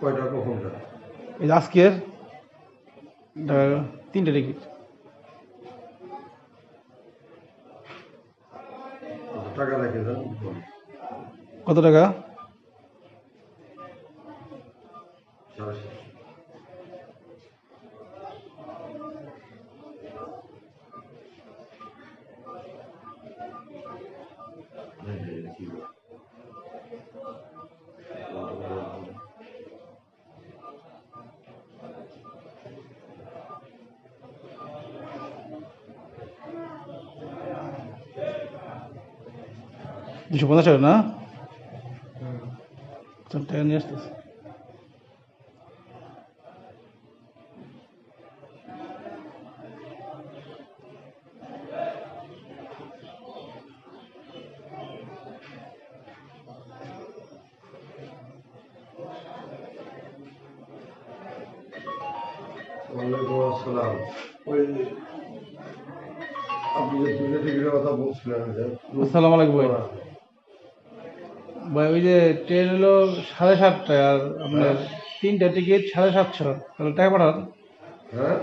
কয়টা কখনটা এই আজকের তিনটে টিকিট। কত টাকা রেখে কত টাকা? সাড়ে সাতশো এই যে, এটা কি বলে? দুশো পঞ্চাশ টাকা না? টাকা নিয়ে আসতেছি। ওয়ালাইকুম আসসালাম। ওই আপনি যে দুটো কথা বলছিলেন আসসালামু আলাইকুম ওই যে ট্রেন হলো সাড়ে সাতটায় আর আপনার তিনটা টিকিট সাড়ে সাতশো। তাহলে টাকা পাঠান। হ্যাঁ?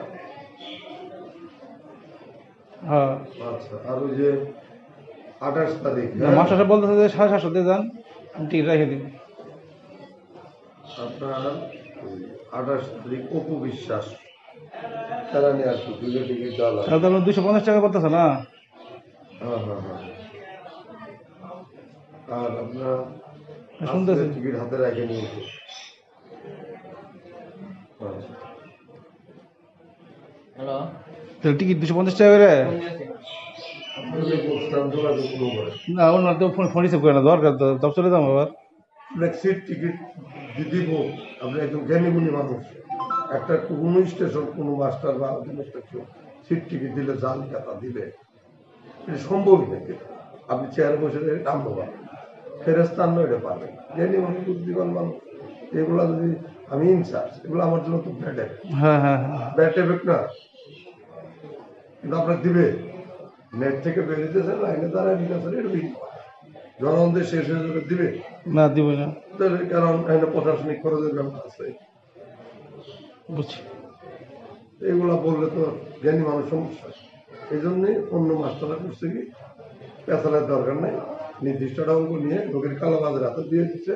হ্যাঁ। আচ্ছা আর ওই যে আঠাশ তারিখ হ্যাঁ? মাস্টারটা বলতেছে যে সাড়ে সাতশো দিয়ে যান টিকিট রেখে দিন আপনার আঠাশ তারিখ অপু বিশ্বাস তারা নিয়ে আসবে দুটো টিকিট দেওয়া দুশো পঞ্চাশ টাকা করতেছে না? হ্যাঁ হ্যাঁ হ্যাঁ। আর আপনার শুনতেছি। আজকে টিকিট হাতে রেখে নিয়েছে। আচ্ছা হ্যালো। টিকিট দুশো পঞ্চাশ টাকা করে? না ওনার তো ফোন ফোন রিসিভ করে না দরকার তো তবে চলে যাব আবার। সিট টিকিট দিব। আপনি একদম জ্ঞানীগুণী মানুষ। একটা কোনো স্টেশন কোনো মাস্টার বা অধীনস্থ কেউ সিট টিকিট দিলে জাল টাকা দিলে। এটা সম্ভবই নাকি? আপনি চেয়ারে বসে নামবো ফেরেস্তান এটা পারবেন জ্ঞানী মানুষ বুদ্ধিমান মানুষ এগুলা যদি আমি ইনচার্জ এগুলো আমার জন্য তো ব্যাড হ্যাঁ হ্যাঁ ব্যাড এফেক্ট না। কিন্তু আপনার দিবে। নেট থেকে বেরিয়েছে লাইনে দাঁড়ায় নিকাশের এটা জনগণদের শেষ হয়ে যাবে দিবে। না দিব না। তাহলে কারণ এখানে প্রশাসনিক খরচের ব্যাপার আছে। বুঝছি। এগুলা বললে তো জ্ঞানী মানুষ সমস্যা। এই জন্যই অন্য মাস্টাররা করছে কি? দরকার নাই। নির্দিষ্ট অঙ্ক নিয়ে লোকের কালো বাজার হাতে দিয়ে দিচ্ছে।